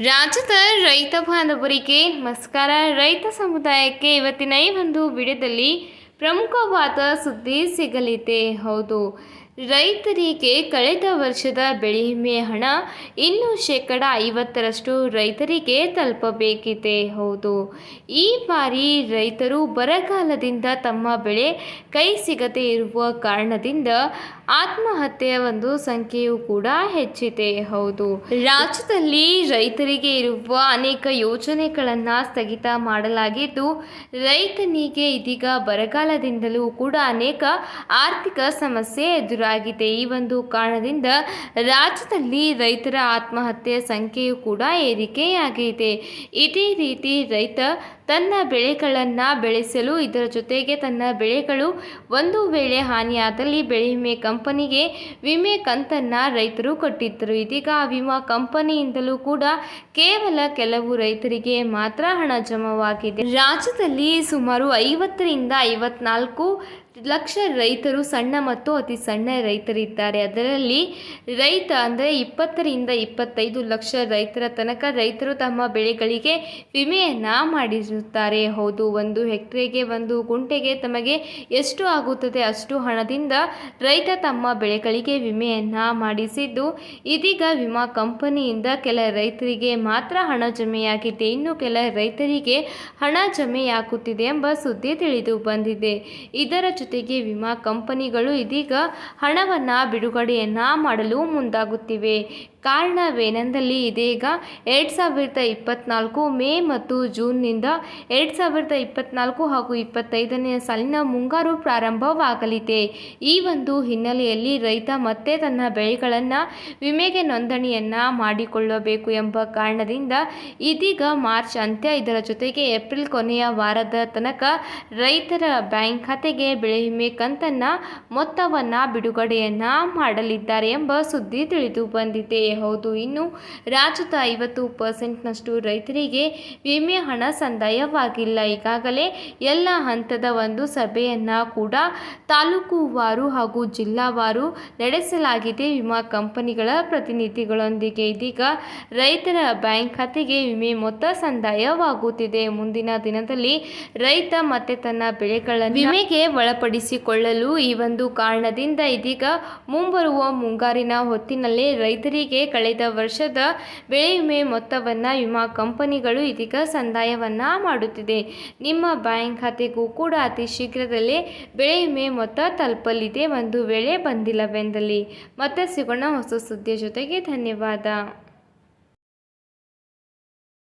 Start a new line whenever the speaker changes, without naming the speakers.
ರಾಜ್ಯದ ರೈತ ಬಾಂಧವರಿಗೆ ನಮಸ್ಕಾರ. ರೈತ ಸಮುದಾಯಕ್ಕೆ ಇವತ್ತಿನ ಈ ಒಂದು ವಿಡಿಯೋದಲ್ಲಿ ಪ್ರಮುಖವಾದ ಸುದ್ದಿ ಸಿಗಲಿದೆ. ಹೌದು. ರೈತರಿಗೆ ಕಳೆದ ವರ್ಷದ ಬೆಳೆ ವಿಮೆ ಹಣ ಇನ್ನು ಶೇಕಡ ಐವತ್ತರಷ್ಟು ರೈತರಿಗೆ ತಲುಪಬೇಕಿದೆ. ಹೌದು, ಈ ಬಾರಿ ರೈತರು ಬರಗಾಲದಿಂದ ತಮ್ಮ ಬೆಳೆ ಕೈ ಸಿಗದೇ ಇರುವ ಕಾರಣದಿಂದ ಆತ್ಮಹತ್ಯೆಯ ಒಂದು ಸಂಖ್ಯೆಯೂ ಕೂಡ ಹೆಚ್ಚಿದೆ. ಹೌದು, ರಾಜ್ಯದಲ್ಲಿ ರೈತರಿಗೆ ಇರುವ ಅನೇಕ ಯೋಜನೆಗಳನ್ನು ಸ್ಥಗಿತ ಮಾಡಲಾಗಿದ್ದು, ರೈತನಿಗೆ ಇದೀಗ ಬರಗಾಲದಿಂದಲೂ ಕೂಡ ಅನೇಕ ಆರ್ಥಿಕ ಸಮಸ್ಯೆ ಎದುರಾಗಿದೆ ಈ ಒಂದು ಕಾರಣದಿಂದ ರಾಜ್ಯದಲ್ಲಿ ರೈತರ ಆತ್ಮಹತ್ಯೆಯ ಸಂಖ್ಯೆಯು ಕೂಡ ಏರಿಕೆಯಾಗಿದೆ. ಇದೇ ರೀತಿ ರೈತ ತನ್ನ ಬೆಳೆಗಳನ್ನು ಬೆಳೆಸಲು, ಇದರ ಜೊತೆಗೆ ತನ್ನ ಬೆಳೆಗಳು ಒಂದು ವೇಳೆ ಹಾನಿಯಾದಲ್ಲಿ ಬೆಳೆ ವಿಮೆ ಕಂಪನಿಗೆ ವಿಮೆ ಕಂತನ್ನು ರೈತರು ಕೊಟ್ಟಿದ್ದರು. ಇದೀಗ ವಿಮಾ ಕಂಪನಿಯಿಂದಲೂ ಕೂಡ ಕೇವಲ ಕೆಲವು ರೈತರಿಗೆ ಮಾತ್ರ ಹಣ ಜಮವಾಗಿದೆ. ರಾಜ್ಯದಲ್ಲಿ ಸುಮಾರು ಐವತ್ತರಿಂದ ಐವತ್ನಾಲ್ಕು ಲಕ್ಷ ರೈತರು ಸಣ್ಣ ಮತ್ತು ಅತಿ ಸಣ್ಣ ರೈತರಿದ್ದಾರೆ. ಅದರಲ್ಲಿ ರೈತ ಅಂದರೆ ಇಪ್ಪತ್ತರಿಂದ ಇಪ್ಪತ್ತೈದು ಲಕ್ಷ ರೈತರ ತನಕ ರೈತರು ತಮ್ಮ ಬೆಳೆಗಳಿಗೆ ವಿಮೆಯನ್ನು ಮಾಡಿರುತ್ತಾರೆ ಹೌದು, ಒಂದು ಹೆಕ್ಟ್ರೆಗೆ ಒಂದು ಗುಂಟೆಗೆ ತಮಗೆ ಎಷ್ಟು ಆಗುತ್ತದೆ ಅಷ್ಟು ಹಣದಿಂದ ರೈತ ತಮ್ಮ ಬೆಳೆಗಳಿಗೆ ವಿಮೆಯನ್ನು ಮಾಡಿಸಿದ್ದು, ಇದೀಗ ವಿಮಾ ಕಂಪನಿಯಿಂದ ಕೆಲ ರೈತರಿಗೆ ಮಾತ್ರ ಹಣ ಜಮೆಯಾಗಿದೆ. ಇನ್ನು ಕೆಲ ರೈತರಿಗೆ ಹಣ ಜಮೆಯಾಗುತ್ತಿದೆ ಎಂಬ ಸುದ್ದಿ ತಿಳಿದು ಬಂದಿದೆ. ಇದರ ಜೊತೆಗೆ ವಿಮಾ ಕಂಪನಿಗಳು ಇದೀಗ ಹಣವನ್ನು ಬಿಡುಗಡೆಯನ್ನು ಮಾಡಲು ಮುಂದಾಗುತ್ತಿವೆ. ಕಾರಣವೇನೆಂದಲ್ಲಿ ಇದೀಗ ಎರಡು ಸಾವಿರದ ಇಪ್ಪತ್ನಾಲ್ಕು ಮೇ ಮತ್ತು ಜೂನ್ನಿಂದ ಎರಡು ಸಾವಿರದ ಇಪ್ಪತ್ನಾಲ್ಕು ಹಾಗೂ ಇಪ್ಪತ್ತೈದನೇ ಸಾಲಿನ ಮುಂಗಾರು ಪ್ರಾರಂಭವಾಗಲಿದೆ. ಈ ಒಂದು ಹಿನ್ನೆಲೆಯಲ್ಲಿ ರೈತ ಮತ್ತೆ ತನ್ನ ಬೆಳೆಗಳನ್ನು ವಿಮೆಗೆ ನೋಂದಣಿಯನ್ನು ಮಾಡಿಕೊಳ್ಳಬೇಕು ಎಂಬ ಕಾರಣದಿಂದ ಇದೀಗ ಮಾರ್ಚ್ ಅಂತ್ಯ. ಇದರ ಜೊತೆಗೆ ಏಪ್ರಿಲ್ ಕೊನೆಯ ವಾರದ ತನಕ ರೈತರ ಬ್ಯಾಂಕ್ ಖಾತೆಗೆ ಬೆಳೆ ವಿಮೆ ಕಂತನ್ನು ಮೊತ್ತವನ್ನು ಬಿಡುಗಡೆಯನ್ನು ಮಾಡಲಿದ್ದಾರೆ ಎಂಬ ಸುದ್ದಿ ತಿಳಿದು ಬಂದಿದೆ. ಹೌದು. ಇನ್ನು ರಾಜ್ಯದ ಐವತ್ತು ಪರ್ಸೆಂಟ್ನಷ್ಟು ರೈತರಿಗೆ ವಿಮೆ ಹಣ ಸಂದಾಯವಾಗಿಲ್ಲ. ಈಗಾಗಲೇ ಎಲ್ಲ ಹಂತದ ಒಂದು ಸಭೆಯನ್ನು ಕೂಡ ತಾಲೂಕುವಾರು ಹಾಗೂ ಜಿಲ್ಲಾವಾರು ನಡೆಸಲಾಗಿದೆ. ವಿಮಾ ಕಂಪನಿಗಳ ಪ್ರತಿನಿಧಿಗಳೊಂದಿಗೆ ಇದೀಗ ರೈತರ ಬ್ಯಾಂಕ್ ಖಾತೆಗೆ ವಿಮೆ ಮೊತ್ತ ಸಂದಾಯವಾಗುತ್ತಿದೆ. ಮುಂದಿನ ದಿನದಲ್ಲಿ ರೈತ ಮತ್ತೆ ತನ್ನ ಬೆಳೆಗಳನ್ನು ವಿಮೆಗೆ ಒಳಪಡಿಸಿಕೊಳ್ಳಲು ಈ ಒಂದು ಕಾರಣದಿಂದ ಇದೀಗ ಮುಂಬರುವ ಮುಂಗಾರಿನ ಹೊತ್ತಿನಲ್ಲೇ ರೈತರಿಗೆ ಕಳೆದ ವರ್ಷದ ಬೆಳೆ ವಿಮೆ ಮೊತ್ತವನ್ನು ವಿಮಾ ಕಂಪನಿಗಳು ಇದೀಗ ಸಂದಾಯವನ್ನು ಮಾಡುತ್ತಿದೆ. ನಿಮ್ಮ ಬ್ಯಾಂಕ್ ಖಾತೆಗೂ ಕೂಡ ಅತಿ ಶೀಘ್ರದಲ್ಲೇ ಬೆಳೆ ವಿಮೆ ಮೊತ್ತ ತಲುಪಲಿದೆ. ಒಂದು ವೇಳೆ ಬಂದಿಲ್ಲವೆಂದಲ್ಲಿ ಮತ್ತೆ ಸಿಗೋಣ. ಹೊಸ ಸುದ್ದಿಯ ಜೊತೆಗೆ ಧನ್ಯವಾದ.